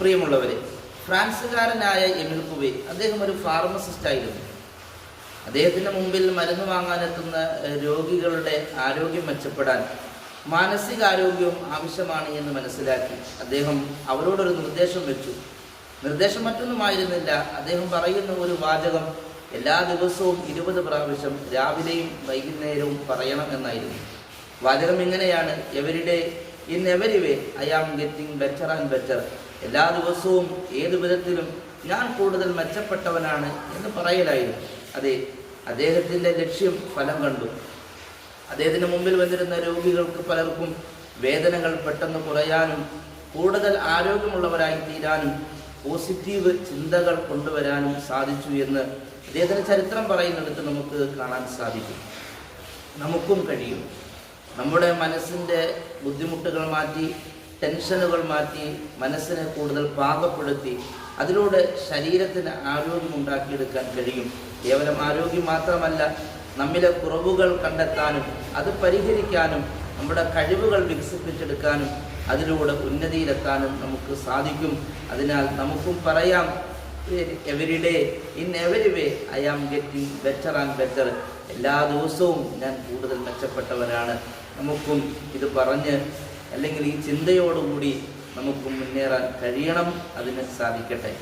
പ്രിയമുള്ളവരെ ഫ്രാൻസുകാരനായ എമിൽ കുബെ അദ്ദേഹം ഒരു ഫാർമസിസ്റ്റ് ആയിരുന്നു. അദ്ദേഹത്തിന്റെ മുമ്പിൽ മരുന്ന് വാങ്ങാനെത്തുന്ന രോഗികളുടെ ആരോഗ്യം മെച്ചപ്പെടാൻ മാനസികാരോഗ്യവും ആവശ്യമാണ് എന്ന് മനസ്സിലാക്കി അദ്ദേഹം അവരോടൊരു നിർദ്ദേശം വെച്ചു. നിർദ്ദേശം മറ്റൊന്നുമായിരുന്നില്ല. അദ്ദേഹം പറയുന്ന ഒരു വാചകം എല്ലാ ദിവസവും ഇരുപത് പ്രാവശ്യം രാവിലെയും വൈകുന്നേരവും പറയണം എന്നായിരുന്നു. വാചകം ഇങ്ങനെയാണ് every day in every way I am getting better and better എല്ലാ ദിവസവും ഏതു വിധത്തിലും ഞാൻ കൂടുതൽ മെച്ചപ്പെട്ടവനാണ് എന്ന് പറയലായിരുന്നു. അതെ അദ്ദേഹത്തിന്റെ ലക്ഷ്യം ഫലം കണ്ടു. അദ്ദേഹത്തിന് മുമ്പിൽ വന്നിരുന്ന രോഗികൾക്ക് പലർക്കും വേദനകൾ പെട്ടെന്ന് കുറയാനും കൂടുതൽ ആരോഗ്യമുള്ളവരായി തീരാനും പോസിറ്റീവ് ചിന്തകൾ കൊണ്ടുവരാനും സാധിച്ചു എന്ന് അദ്ദേഹത്തിന്റെ ചരിത്രം പറയുന്നിടത്ത് നമുക്ക് കാണാൻ സാധിക്കും. നമുക്കും കഴിയും. നമ്മുടെ മനസ്സിന്റെ ബുദ്ധിമുട്ടുകൾ മാറ്റി ടെൻഷനുകൾ മാറ്റി മനസ്സിനെ കൂടുതൽ പാകപ്പെടുത്തി അതിലൂടെ ശരീരത്തിന് ആരോഗ്യം ഉണ്ടാക്കിയെടുക്കാൻ കഴിയും. കേവലം ആരോഗ്യം മാത്രമല്ല നമ്മിലെ കുറവുകൾ കണ്ടെത്താനും അത് പരിഹരിക്കാനും നമ്മുടെ കഴിവുകൾ വികസിപ്പിച്ചെടുക്കാനും അതിലൂടെ ഉന്നതിയിലെത്താനും നമുക്ക് സാധിക്കും. അതിനാൽ നമുക്കും പറയാം every day in every way I am getting better and better എല്ലാ ദിവസവും ഞാൻ കൂടുതൽ മെച്ചപ്പെട്ടവരാണ്. നമുക്കും ഇത് പറഞ്ഞ് അല്ലെങ്കിൽ ഈ ചിന്തയോടുകൂടി നമുക്ക് മുന്നേറാൻ കഴിയണം. അതിന് സാധിക്കട്ടെ.